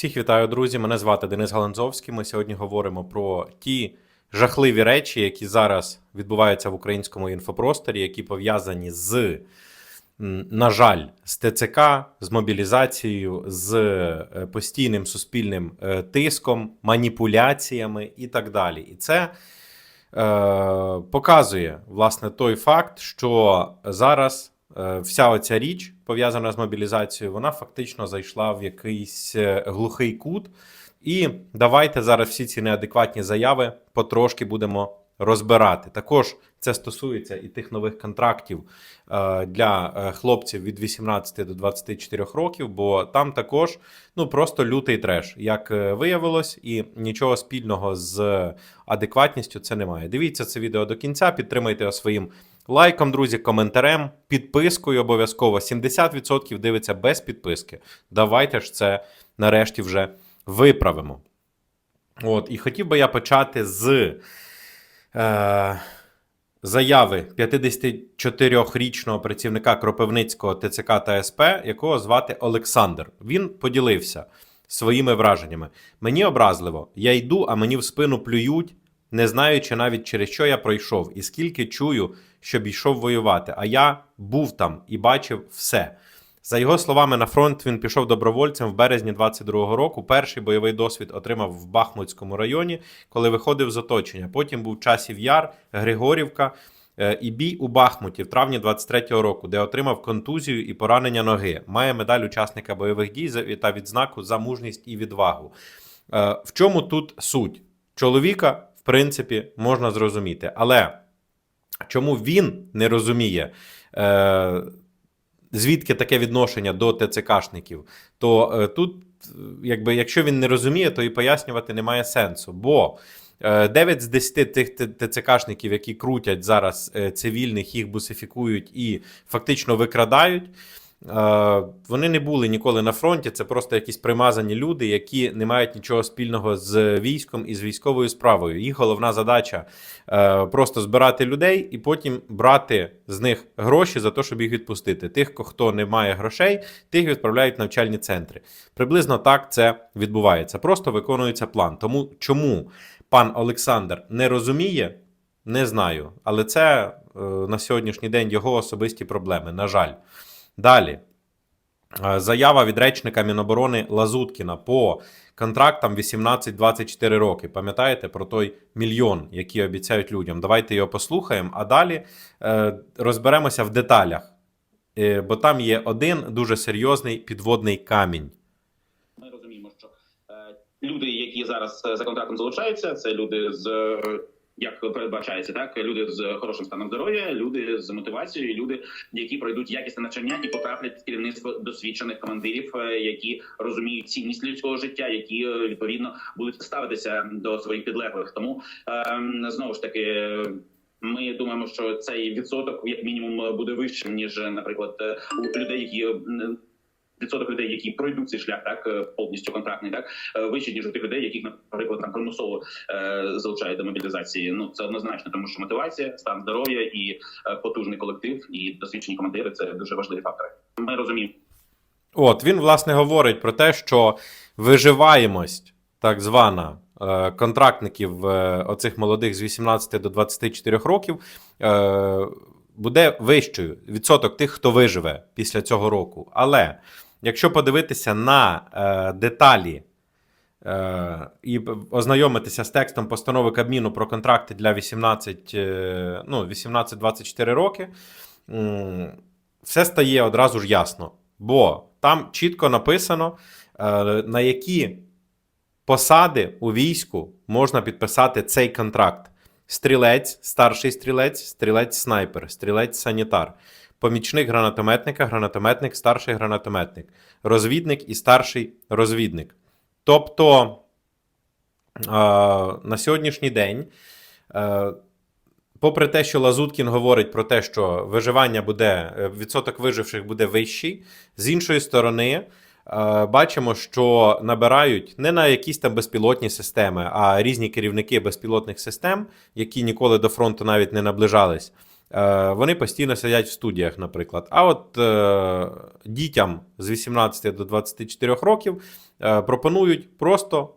Всіх вітаю, друзі. Мене звати Денис Галанзовський. Ми сьогодні говоримо про ті жахливі речі, які зараз відбуваються в українському інфопросторі, які пов'язані з, на жаль, з ТЦК, з мобілізацією, з е, постійним суспільним е, тиском, маніпуляціями і так далі. І це е, показує власне той факт, що зараз вся оця річ пов'язана з мобілізацією, вона фактично зайшла в якийсь е, глухий кут. І давайте зараз всі ці неадекватні заяви потрошки будемо розбирати. Також це стосується і тих нових контрактів е, для е, хлопців від 18 до 24 років, бо там також ну просто лютий треш, як е, виявилось, і нічого спільного з адекватністю це немає. Дивіться це відео до кінця, підтримайте своїм лайком, друзі, коментарем, підпискою обов'язково. 70% дивиться без підписки. Давайте ж це нарешті вже виправимо. От, і хотів би я почати з е, заяви 54-річного працівника Кропивницького ТЦК та СП, якого звати Олександр. Він поділився своїми враженнями. Мені образливо, я йду, а мені в спину плюють, не знаючи навіть через що я пройшов, і скільки чую, щоб йшов воювати. А я був там і бачив все. За його словами, на фронт він пішов добровольцем в березні 22-го року. Перший бойовий досвід отримав в Бахмутському районі, коли виходив з оточення. Потім був часів Яр, Григорівка е, і бій у Бахмуті в травні 23-го року, де отримав контузію і поранення ноги. Має медаль учасника бойових дій та відзнаку за мужність і відвагу. Е, В чому тут суть? Чоловіка, принципі, можна зрозуміти, але чому він не розуміє? Е, звідки таке відношення до ТЦКшників, то е, тут, якби, якщо він не розуміє, то і пояснювати немає сенсу. Бо е, 9 з 10 тих ТЦКшників, які крутять зараз е, цивільних, їх бусифікують і фактично викрадають. Е, Вони не були ніколи на фронті, це просто якісь примазані люди, які не мають нічого спільного з військом і з військовою справою. Їх головна задача е, просто збирати людей і потім брати з них гроші за те, щоб їх відпустити. Тих, хто не має грошей, тих відправляють в навчальні центри. Приблизно так це відбувається. Просто виконується план. Тому чому пан Олександр не розуміє, не знаю. Але це е, на сьогоднішній день його особисті проблеми. На жаль. Далі. Е, Заява від речника Міноборони Лазуткіна по контрактам 18-24 роки. Пам'ятаєте про той мільйон, який обіцяють людям? Давайте його послухаємо, а далі е, розберемося в деталях. Е, бо там є один дуже серйозний підводний камінь. Ми розуміємо, що люди, які зараз за контрактом залишаються, це люди з як передбачається, так люди з хорошим станом здоров'я, люди з мотивацією, люди, які пройдуть якісне навчання і потраплять в керівництво досвідчених командирів, е, які розуміють цінність людського життя, які е, відповідно будуть ставитися до своїх підлеглих. Тому е, знову ж таки. Ми думаємо, що цей відсоток, як мінімум, буде вищим ніж, наприклад, е, у людей, які відсоток людей, які пройдуть цей шлях, так е, повністю контрактний, так е, вищий, ніж у тих людей, яких, наприклад, там примусово е, залучають до мобілізації. Ну це однозначно, тому що мотивація, стан здоров'я і е, потужний колектив, і досвідчені командири це дуже важливі фактори. Ми розуміємо. От він власне говорить про те, що виживаємость, так звана контрактників оцих молодих з 18 до 24 років. Буде вищою відсоток тих, хто виживе після цього року. Але якщо подивитися на е, деталі е, і ознайомитися з текстом постанови Кабміну про контракти для 18, е, ну, 18-24 роки, м, все стає одразу ж ясно. Бо там чітко написано, е, на які посади у війську можна підписати цей контракт: стрілець, старший стрілець, стрілець снайпер, стрілець санітар, помічник гранатометника, гранатометник, старший гранатометник, розвідник і старший розвідник. Тобто на сьогоднішній день. е, Попри те, що Лазуткін говорить про те, що виживання буде, е, відсоток виживших буде вищий, з іншої сторони, е, бачимо, що набирають не на якісь там безпілотні системи, а різні керівники безпілотних систем, які ніколи до фронту навіть не наближались. Е, Вони постійно сидять в студіях, наприклад. А от е, дітям з 18 до 24 років е, пропонують просто,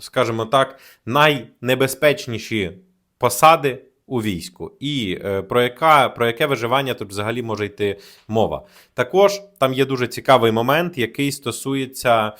скажімо так, найнебезпечніші посади у війську. І про, яка, про яке виживання тут взагалі може йти мова. Також там є дуже цікавий момент, який стосується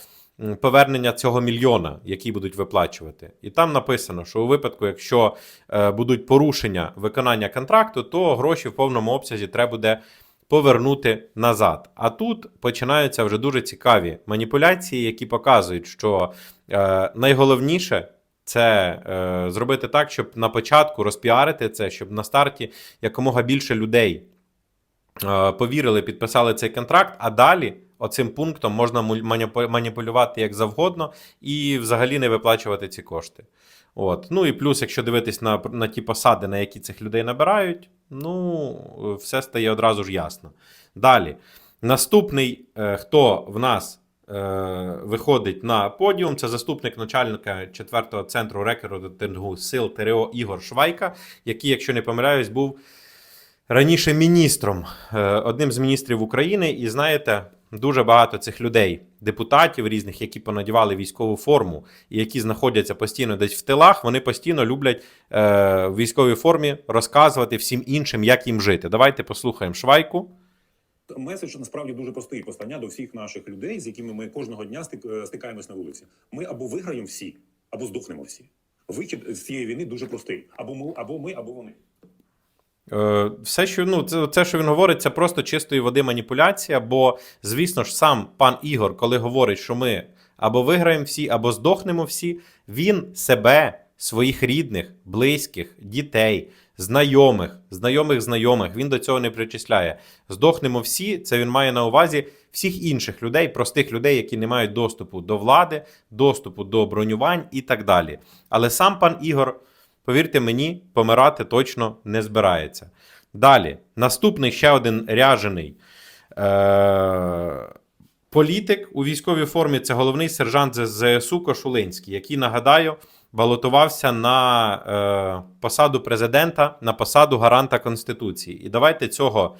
повернення цього мільйона, який будуть виплачувати. І там написано, що у випадку, якщо е, будуть порушення виконання контракту, то гроші в повному обсязі треба буде повернути назад. А тут починаються вже дуже цікаві маніпуляції, які показують, що е, найголовніше це е, зробити так, щоб на початку розпіарити це, щоб на старті якомога більше людей е, повірили, підписали цей контракт, а далі оцим пунктом можна маніпулювати як завгодно і взагалі не виплачувати ці кошти. От. Ну і плюс, якщо дивитись на, на ті посади, на які цих людей набирають, ну, все стає одразу ж ясно. Далі. Наступний, е, хто в нас е, виходить на подіум, це заступник начальника 4-го центру рекрутингу сил ТРО Ігор Швайка, який, якщо не помиляюсь, був раніше міністром, е, одним з міністрів України. І знаєте, дуже багато цих людей, депутатів різних, які понадівали військову форму і які знаходяться постійно десь в тилах, вони постійно люблять е, в військовій формі розказувати всім іншим, як їм жити. Давайте послухаємо Швайку. Меседж насправді дуже простий послання до всіх наших людей, з якими ми кожного дня е, стикаємось на вулиці. Ми або виграємо всі, або здохнемо всі. Вихід з цієї війни дуже простий: або ми, або ми, або вони. Е, Все, що ну, це, це, що він говорить, це просто чистої води маніпуляція. Бо, звісно ж, сам пан Ігор, коли говорить, що ми або виграємо всі, або здохнемо всі, він себе, своїх рідних, близьких, дітей, знайомих, знайомих знайомих, він до цього не причисляє. Здохнемо всі, це він має на увазі всіх інших людей, простих людей, які не мають доступу до влади, доступу до бронювань і так далі. Але сам пан Ігор. Повірте мені, помирати точно не збирається. Далі, наступний ще один ряжений е- політик у військовій формі це головний сержант ЗСУ Кошулинський, який, нагадаю, балотувався на е- посаду президента, на посаду гаранта Конституції. І давайте цього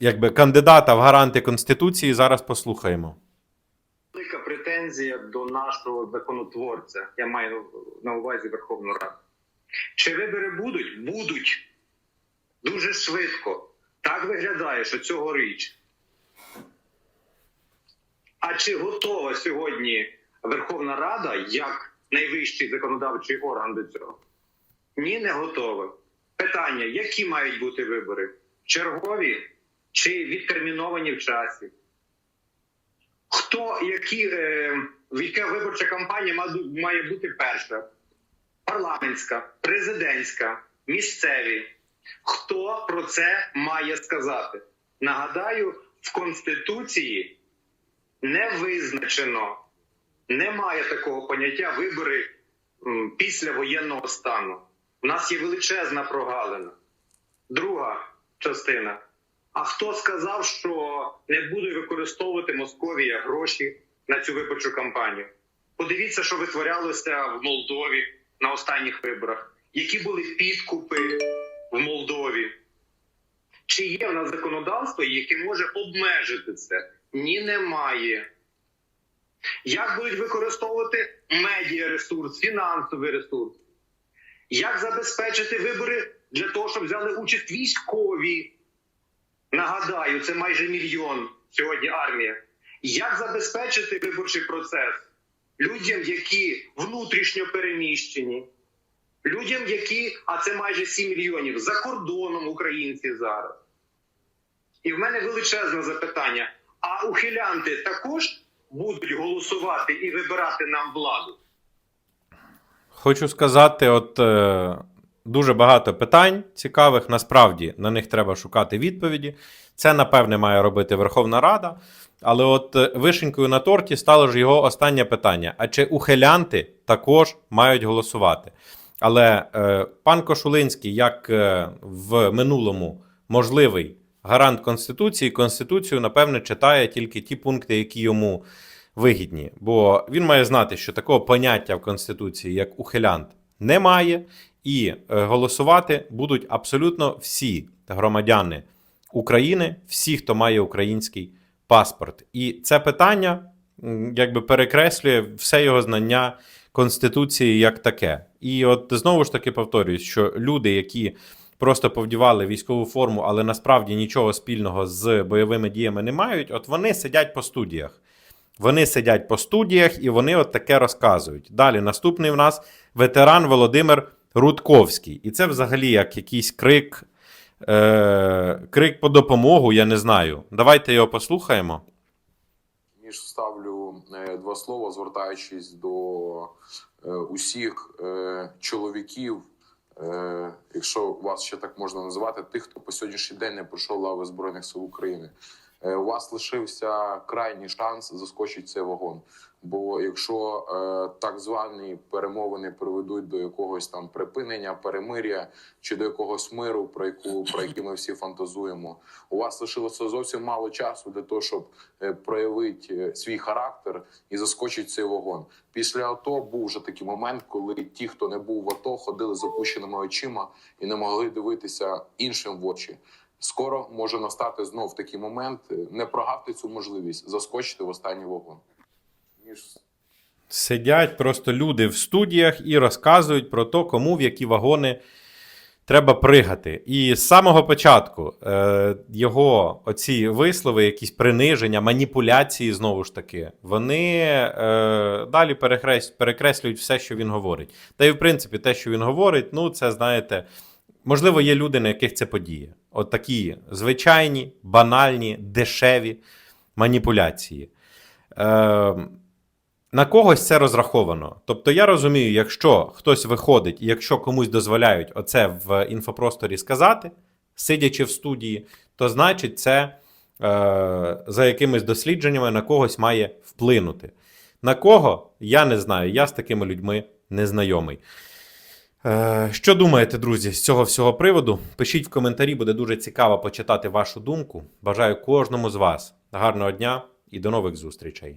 якби, кандидата в гаранти Конституції зараз послухаємо. Претензія до нашого законотворця. Я маю на увазі Верховну Раду. Чи вибори будуть? Будуть дуже швидко. Так виглядає, що цьогоріч. А чи готова сьогодні Верховна Рада як найвищий законодавчий орган до цього? Ні, не готова. Питання: які мають бути вибори? Чергові чи відтерміновані в часі? Хто які е, яка виборча кампанія має бути перша? Парламентська, президентська, місцеві. Хто про це має сказати? Нагадаю, в Конституції не визначено, немає такого поняття вибори після воєнного стану. У нас є величезна прогалина. Друга частина. А хто сказав, що не буде використовувати Московія гроші на цю виборчу кампанію? Подивіться, що витворялося в Молдові на останніх виборах, які були підкупи в Молдові. Чи є в нас законодавство, яке може обмежити це? Ні, немає. Як будуть використовувати медіаресурс, фінансовий ресурс? Як забезпечити вибори для того, щоб взяли участь військові? Нагадаю, це майже мільйон сьогодні армія. Як забезпечити виборчий процес людям, які внутрішньо переміщені, людям, які, а це майже 7 мільйонів, за кордоном українці зараз. І в мене величезне запитання: а ухилянти також будуть голосувати і вибирати нам владу? Хочу сказати, от е, дуже багато питань цікавих. Насправді на них треба шукати відповіді. Це, напевне, має робити Верховна Рада. Але от е, вишенькою на торті стало ж його останнє питання: а чи ухилянти також мають голосувати? Але е, пан Кошулинський, як е, в минулому можливий гарант Конституції, Конституцію, напевне, читає тільки ті пункти, які йому вигідні. Бо він має знати, що такого поняття в Конституції, як ухилянт, немає, і е, голосувати будуть абсолютно всі громадяни України, всі, хто має український паспорт. І це питання якби перекреслює все його знання Конституції як таке. І от знову ж таки повторююсь, що люди, які просто повдівали військову форму, але насправді нічого спільного з бойовими діями не мають, от вони сидять по студіях. Вони сидять по студіях і вони от таке розказують. Далі, наступний в нас ветеран Володимир Рудковський. І це взагалі як якийсь крик, е, крик по допомогу, я не знаю. Давайте його послухаємо. Ніж ставлю е, два слова, звертаючись до е, усіх е, чоловіків, якщо вас ще так можна називати, тих, хто по сьогоднішній день не пройшов лави Збройних сил України. Е, У вас лишився крайній шанс заскочити цей вагон. Бо якщо е, так звані перемовини приведуть до якогось там припинення, перемир'я чи до якогось миру, про яку про який ми всі фантазуємо, у вас лишилося зовсім мало часу для того, щоб е, проявити е, свій характер і заскочить цей вагон. Після АТО був вже такий момент, коли ті, хто не був в АТО, ходили з опущеними очима і не могли дивитися іншим в очі. Скоро може настати знов такий момент. Не прогавте цю можливість заскочити в останній вагон. Ніж Сидять просто люди в студіях і розказують про те, кому в які вагони треба пригати. І з самого початку е, його оці вислови, якісь приниження, маніпуляції, знову ж таки, вони е, далі перекрес, перекреслюють все, що він говорить. Та й в принципі, те, що він говорить, ну це знаєте. Можливо, є люди, на яких це подіє. От такі звичайні, банальні, дешеві маніпуляції. Е, на когось це розраховано. Тобто я розумію, якщо хтось виходить і якщо комусь дозволяють оце в інфопросторі сказати, сидячи в студії, то значить це е, за якимись дослідженнями на когось має вплинути. На кого? Я не знаю. Я з такими людьми не знайомий. Е, що думаєте, друзі, з цього всього приводу? Пишіть в коментарі, буде дуже цікаво почитати вашу думку. Бажаю кожному з вас гарного дня і до нових зустрічей.